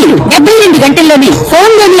నుంచి డెబ్బై రెండు గంటల్లోనే ఫోన్లోని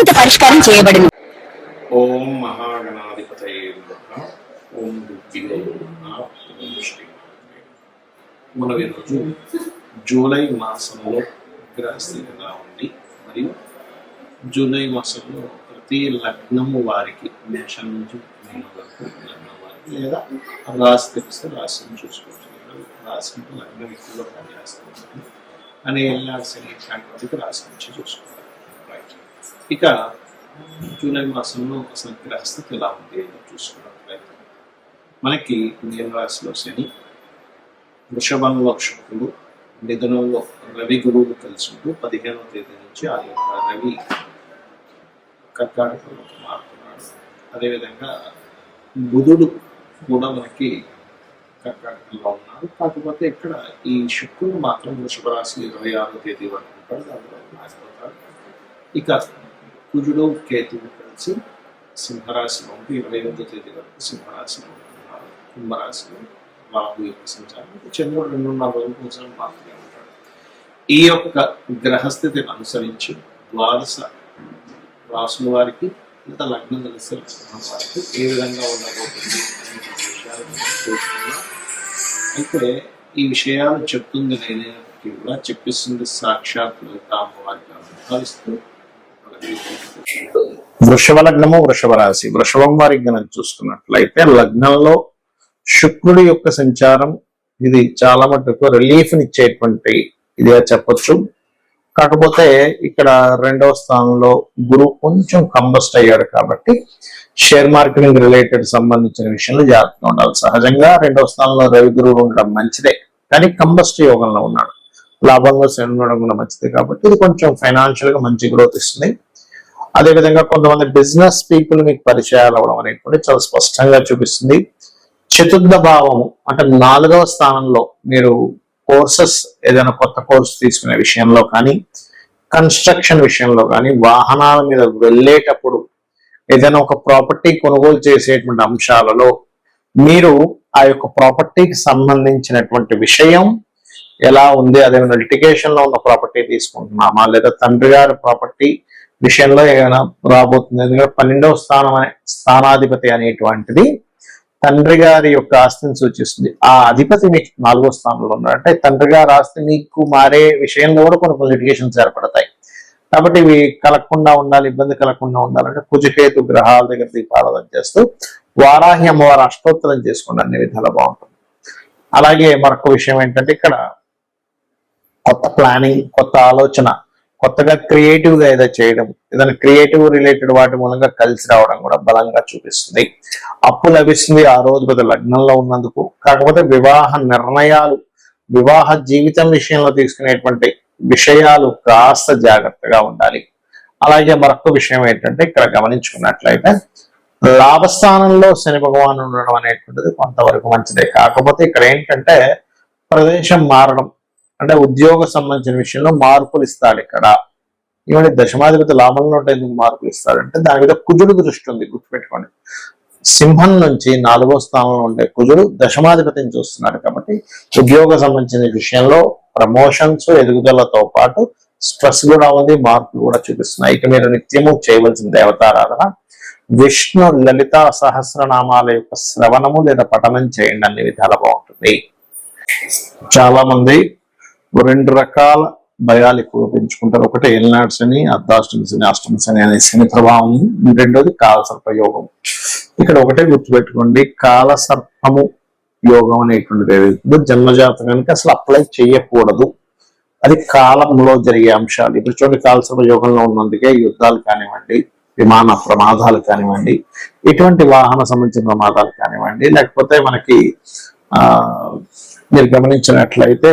శాశ్వత పరిష్కారం చేయబడింది. ఓం మహాగణాధిపతయే ఓం మనం ఈరోజు జూలై మాసంలో గ్రహస్థితి ఎలా ఉంది. మరియు జూలై మాసంలో ప్రతి లగ్నము వారికి మేషం నుంచి వరకు లగ్నం వారికి లేదా రాశి తెలిస్తే రాశిని చూసుకోవచ్చు రాశి అంటే లగ్నం ఎక్కువగా పనిచేస్తుంది అని ఎల్లాడు శని ఇట్లాంటి రాశి నుంచి చూసుకోవాలి ఇక జూలై మాసంలో అసలు గ్రహస్థితి ఎలా ఉంది. చూసుకున్నట్లయితే మనకి మీన రాశిలో శని వృషభంలో శుక్రుడు మిథునంలో రవి గురువులు కలిసి ఉంటూ పదిహేనవ తేదీ నుంచి ఆ యొక్క రవి కర్కాటకంలోకి మారుతున్నాడు అదేవిధంగా బుధుడు కూడా మనకి కర్కాటకంలో ఉన్నాడు కాకపోతే ఇక్కడ ఈ శుక్రుడు మాత్రం వృషభ రాశి ఇరవై ఆరో తేదీ వరకు ఉంటాడు. దానిలో మారిపోతాడు ఇక కుజుడు కేతువు కలిసి సింహరాశిలో ఉంటే ఇరవై ఎనిమిదో తేదీ వరకు సింహరాశిలో ఉంటున్నారు కుంభరాశిలో రాహు యొక్క సంచారం ఇక చంద్రుడు రెండున్నర రోజుల కోసం మాత్రమే ఉంటాడు ఈ యొక్క గ్రహస్థితిని అనుసరించి ద్వాదశ రాసుల వారికి లేదా లగ్నం కలిసి వారికి ఏ విధంగా ఉండబోతుంది అయితే ఈ విషయాలు చెప్తుంది నేనైనప్పటికీ కూడా చెప్పిస్తుంది సాక్షాత్ లలిత వారికి అనుభవిస్తూ వృషభ లగ్నము వృషభ రాశి వృషభం వారికి గనక చూసుకున్నట్లయితే లగ్నంలో శుక్రుడి యొక్క సంచారం ఇది చాలా మటుకు రిలీఫ్ ఇచ్చేటువంటి ఇదిగా చెప్పొచ్చు. కాకపోతే ఇక్కడ రెండవ స్థానంలో గురువు కొంచెం కంబస్ట్ అయ్యాడు కాబట్టి షేర్ మార్కెటింగ్ రిలేటెడ్ సంబంధించిన విషయంలో జాగ్రత్తగా ఉండాలి. సహజంగా రెండవ స్థానంలో రవి గురువు ఉండడం మంచిదే. కానీ కంబస్ట్ యోగంలో ఉన్నాడు. లాభంగా ఉండడం కూడా మంచిది కాబట్టి ఇది కొంచెం ఫైనాన్షియల్గా మంచి గ్రోత్ ఇస్తుంది. అదేవిధంగా కొంతమంది బిజినెస్ పీపుల్ మీకు పరిచయాలు అవ్వడం అనేటువంటి చాలా స్పష్టంగా చూపిస్తుంది. చతుర్థ భావము అంటే నాలుగవ స్థానంలో మీరు కోర్సెస్ ఏదైనా కొత్త కోర్సు తీసుకునే విషయంలో కానీ కన్స్ట్రక్షన్ విషయంలో కానీ వాహనాల మీద వెళ్ళేటప్పుడు ఏదైనా ఒక ప్రాపర్టీ కొనుగోలు చేసేటువంటి అంశాలలో మీరు ఆ యొక్క ప్రాపర్టీకి సంబంధించినటువంటి విషయం ఎలా ఉంది? అదేమైనా litigation లో ఉన్న ప్రాపర్టీ తీసుకుంటున్నామా? లేదా తండ్రి గారి ప్రాపర్టీ విషయంలో ఏమైనా రాబోతుంది? ఎందుకంటే పన్నెండవ స్థానం అనే స్థానాధిపతి అనేటువంటిది తండ్రి గారి యొక్క ఆస్తిని సూచిస్తుంది. ఆ అధిపతి మీకు నాలుగో స్థానంలో ఉన్నాడు. అంటే తండ్రి గారి ఆస్తి మీకు మారే విషయంలో కూడా కొన్ని కొన్ని లిటిగేషన్స్ ఏర్పడతాయి. కాబట్టి ఇవి కలగకుండా ఉండాలి ఇబ్బంది కలగకుండా ఉండాలంటే కుజకేతు గ్రహాల దగ్గర దీపారాధన చేస్తూ వారాహి అమ్మవారి అష్టోత్తరం చేసుకోండి అన్ని విధాలు బాగుంటుంది. అలాగే మరొక విషయం ఏంటంటే ఇక్కడ కొత్త ప్లానింగ్ కొత్త ఆలోచన కొత్తగా క్రియేటివ్గా ఏదో చేయడం ఏదైనా క్రియేటివ్ రిలేటెడ్ వాటి మూలంగా కలిసి రావడం కూడా బలంగా చూపిస్తుంది. అప్పు లభిస్తుంది ఆ రోజు పెద్ద లగ్నంలో ఉన్నందుకు. కాకపోతే వివాహ నిర్ణయాలు వివాహ జీవితం విషయంలో తీసుకునేటువంటి విషయాలు కాస్త జాగ్రత్తగా ఉండాలి. అలాగే మరొక విషయం ఏంటంటే ఇక్కడ గమనించుకున్నట్లయితే లాభస్థానంలో శని భగవాన్ ఉండడం అనేటువంటిది కొంతవరకు మంచిదే. కాకపోతే ఇక్కడ ఏంటంటే ప్రదేశం మారడం అంటే ఉద్యోగ సంబంధించిన విషయంలో మార్పులు ఇస్తాడు ఇక్కడ. ఇవన్నీ దశమాధిపతి లాభంలో ఉంటే ఎందుకు మార్పులు ఇస్తాడంటే దాని మీద కుజుడు దృష్టి ఉంది గుర్తుపెట్టుకోండి. సింహం నుంచి నాలుగో స్థానంలో ఉండే కుజుడు దశమాధిపతిని చూస్తున్నాడు కాబట్టి ఉద్యోగ సంబంధించిన విషయంలో ప్రమోషన్స్ ఎదుగుదలతో పాటు స్ట్రెస్ కూడా ఉంది మార్పులు కూడా చూపిస్తున్నాయి. ఇక మీరు నిత్యము చేయవలసిన దేవతారాధన. విష్ణు లలిత సహస్రనామాల యొక్క శ్రవణము లేదా పఠనం చేయండి అన్ని విధాలు బాగుంటుంది. చాలా మంది రెండు రకాల భయాలు ఎక్కువ పెంచుకుంటారు. ఒకటి ఏలినాడు శని అర్ధాష్టమి శని అష్టమి శని అనే శని ప్రభావం. రెండోది కాలసర్ప యోగం. ఇక్కడ ఒకటే గుర్తుపెట్టుకోండి కాలసర్పము యోగం అనేటువంటిది ఏదైతుందో జన్మజాతకానికి అసలు అప్లై చేయకూడదు. అది కాలంలో జరిగే అంశాలు. ఇప్పుడు చూడండి కాలసర్ప యోగంలో ఉన్నందుకే యుద్ధాలు కానివ్వండి విమాన ప్రమాదాలు కానివ్వండి ఇటువంటి వాహన సంబంధించిన ప్రమాదాలు కానివ్వండి లేకపోతే మనకి ఆ మీరు గమనించినట్లయితే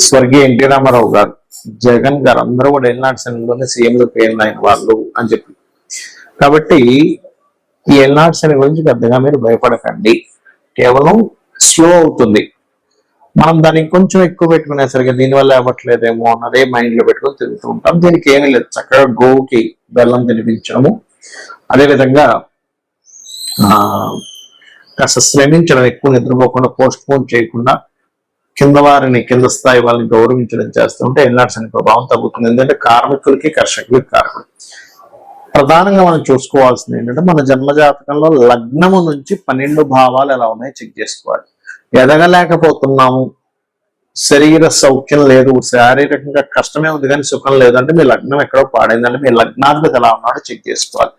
స్వర్గీయ ఎన్టీ రామారావు గారు జగన్ గారు అందరూ కూడా ఎల్నాడు లోనే సీఎంలు పిఎం అయిన వాళ్ళు అని చెప్పి. కాబట్టి ఈ ఎల్నాడు శని గురించి పెద్దగా మీరు భయపడకండి. కేవలం స్లో అవుతుంది. మనం దానికి కొంచెం ఎక్కువ పెట్టుకునేసరికి దీనివల్ల అవ్వట్లేదేమో అన్నదే మైండ్లో పెట్టుకొని తిరుగుతూ ఉంటాం. దీనికి ఏమీ లేదు. చక్కగా గోవుకి బెల్లం తినిపించడము. అదేవిధంగా ఆ కాస్త శ్రమించడం ఎక్కువ నిద్రపోకుండా పోస్ట్ పోన్ చేయకుండా కింద వారిని కింద స్థాయి వాళ్ళని గౌరవించడం చేస్తుంటే ఎల్నాడ్స్ అనే ప్రభావం తగ్గుతుంది. ఎందుకంటే కార్మికులకి కర్షకులకి కారణం. ప్రధానంగా మనం చూసుకోవాల్సింది ఏంటంటే మన జన్మజాతకంలో లగ్నము నుంచి పన్నెండు భావాలు ఎలా ఉన్నాయో చెక్ చేసుకోవాలి. ఎదగలేకపోతున్నాము శరీర సౌఖ్యం లేదు శారీరకంగా కష్టమే ఉంది కానీ సుఖం లేదంటే మీ లగ్నం ఎక్కడో పాడైందంటే మీ లగ్నాధిపతి ఎలా ఉన్నాడో చెక్ చేసుకోవాలి.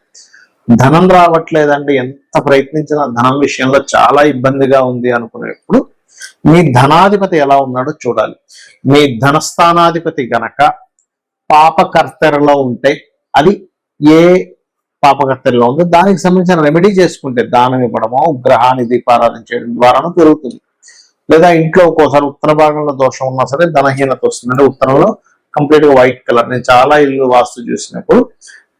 ధనం రావట్లేదండి ఎంత ప్రయత్నించినా ధనం విషయంలో చాలా ఇబ్బందిగా ఉంది అనుకునేప్పుడు మీ ధనాధిపతి ఎలా ఉన్నాడో చూడాలి. మీ ధనస్థానాధిపతి గనక పాపకర్తెరలో ఉంటే అది ఏ పాపకర్తెరలో ఉందో దానికి సంబంధించిన రెమెడీ చేసుకుంటే దానం ఇవ్వడమో గ్రహాన్ని దీపారాధన చేయడం ద్వారానూ పెరుగుతుంది లేదా ఇంట్లో ఒక్కోసారి ఉత్తర భాగంలో దోషం ఉన్నా సరే ధనహీనత వస్తుంది. అంటే ఉత్తరంలో కంప్లీట్గా వైట్ కలర్ నేను చాలా ఇల్లు వాస్తు చూసినప్పుడు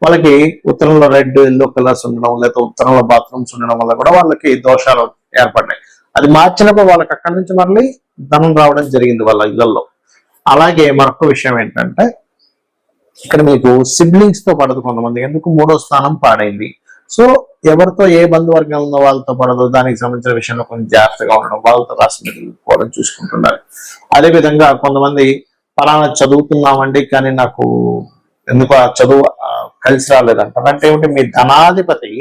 వాళ్ళకి ఉత్తరంలో రెడ్ ఎల్లో కలర్స్ ఉండడం లేదా ఉత్తరంలో బాత్రూమ్స్ ఉండడం వల్ల కూడా వాళ్ళకి దోషాలు ఏర్పడ్డాయి. అది మార్చినప్పుడు వాళ్ళకి అక్కడి నుంచి మళ్ళీ ధనం రావడం జరిగింది వాళ్ళ ఇళ్ళలో. అలాగే మరొక విషయం ఏంటంటే ఇక్కడ మీకు సిబ్లింగ్స్తో పడదు కొంతమంది ఎందుకు మూడో స్థానం పాడైంది? సో ఎవరితో ఏ బంధువర్గం ఉన్న వాళ్ళతో పడదు దానికి సంబంధించిన విషయంలో కొంచెం జాగ్రత్తగా ఉండడం వాళ్ళతో రాసిపోవడం చూసుకుంటున్నారు. అదే విధంగా కొంతమంది పలానా చదువుతున్నామండి కానీ నాకు ఎందుకు ఆ చదువు కలిసి రాలేదంటారు. అంటే ఏమిటి? మీ ధనాధిపతి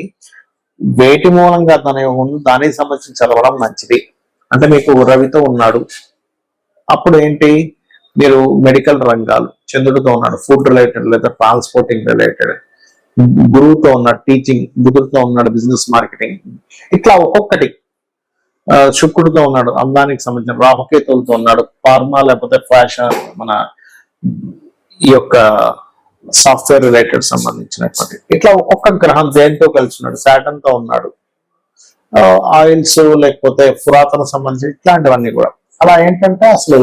వేటి మూలంగా తన ఉంది దానికి సంబంధించి చదవడం మంచిది. అంటే మీకు రవితో ఉన్నాడు. అప్పుడు ఏంటి? మీరు మెడికల్ రంగాలు చంద్రుడితో ఉన్నాడు ఫుడ్ రిలేటెడ్ లేదా ట్రాన్స్పోర్టింగ్ రిలేటెడ్ గురువుతో ఉన్నాడు టీచింగ్ బుధుడితో ఉన్నాడు బిజినెస్ మార్కెటింగ్ ఇట్లా ఒక్కొక్కటి. శుక్రుడితో ఉన్నాడు అందానికి సంబంధించిన రాహుకేతులతో ఉన్నాడు ఫార్మా లేకపోతే ఫ్యాషన్ మన ఈ యొక్క సాఫ్ట్వేర్ రిలేటెడ్ సంబంధించినటువంటి. ఇట్లా ఒక్కొక్క గ్రహం దేనితో కలిసి ఉన్నాడు? సాటన్తో ఉన్నాడు ఆయిల్స్ లేకపోతే పురాతన సంబంధించి ఇట్లాంటివన్నీ కూడా. అలా ఏంటంటే అసలు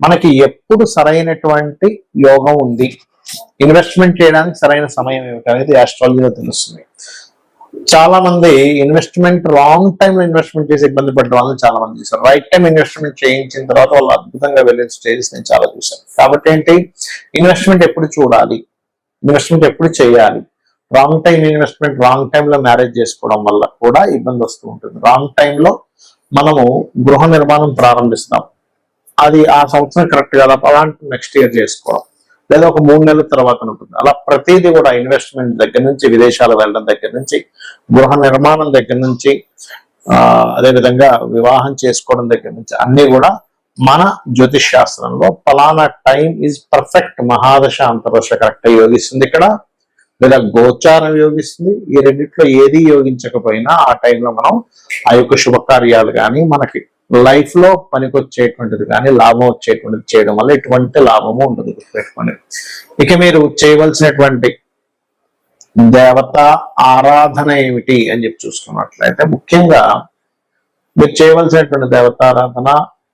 మనకి ఎప్పుడు సరైనటువంటి యోగం ఉంది. ఇన్వెస్ట్మెంట్ చేయడానికి సరైన సమయం ఏమిటి అనేది ఆస్ట్రాలజీలో తెలుస్తుంది. చాలా మంది ఇన్వెస్ట్మెంట్ రాంగ్ టైంలో ఇన్వెస్ట్మెంట్ చేసి ఇబ్బంది పడ్డ వాళ్ళు చాలా మంది చూసారు రైట్ టైం ఇన్వెస్ట్మెంట్ చేయించిన తర్వాత వాళ్ళు అద్భుతంగా వెళ్ళిన స్టేజెస్ నేను చాలా చూశాను. కాబట్టి ఏంటి? ఇన్వెస్ట్మెంట్ ఎప్పుడు చూడాలి? ఇన్వెస్ట్మెంట్ ఎప్పుడు చేయాలి? రాంగ్ టైం ఇన్వెస్ట్మెంట్ రాంగ్ టైంలో మ్యారేజ్ చేసుకోవడం వల్ల కూడా ఇబ్బంది వస్తూ ఉంటుంది. రాంగ్ టైంలో మనము గృహ నిర్మాణం ప్రారంభిస్తాం. అది ఆ సంవత్సరం కరెక్ట్ కదా. అలాంటి నెక్స్ట్ ఇయర్ చేసుకోవడం. లేదా ఒక మూడు నెలల తర్వాత ఉంటుంది అలా ప్రతిదీ కూడా ఇన్వెస్ట్మెంట్ దగ్గర నుంచి విదేశాలు వెళ్ళడం దగ్గర నుంచి గృహ నిర్మాణం దగ్గర నుంచి అదేవిధంగా వివాహం చేసుకోవడం దగ్గర నుంచి అన్ని కూడా మన జ్యోతిష్ శాస్త్రంలో ఫలానా టైం ఈజ్ పర్ఫెక్ట్ మహాదశ అంతర్దశ కరెక్ట్ యోగిస్తుంది ఇక్కడ. లేదా గోచారం యోగిస్తుంది. ఈ రెండిట్లో ఏది యోగించకపోయినా ఆ టైంలో మనం ఆ యొక్క శుభకార్యాలు కానీ మనకి లైఫ్లో పనికొచ్చేటువంటిది కానీ లాభం వచ్చేటువంటిది చేయడం వల్ల ఎటువంటి లాభము ఉండదు గుర్తుపెట్టుకోండి. ఇక మీరు చేయవలసినటువంటి దేవత ఆరాధన ఏమిటి అని చెప్పి చూసుకున్నట్లయితే ముఖ్యంగా మీరు చేయవలసినటువంటి దేవతారాధన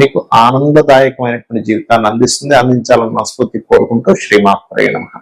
మీకు ఆనందదాయకమైనటువంటి జీవితాన్ని అందిస్తుంది అందించాలని మనస్ఫూర్తి కోరుకుంటూ శ్రీమాత్రే నమః.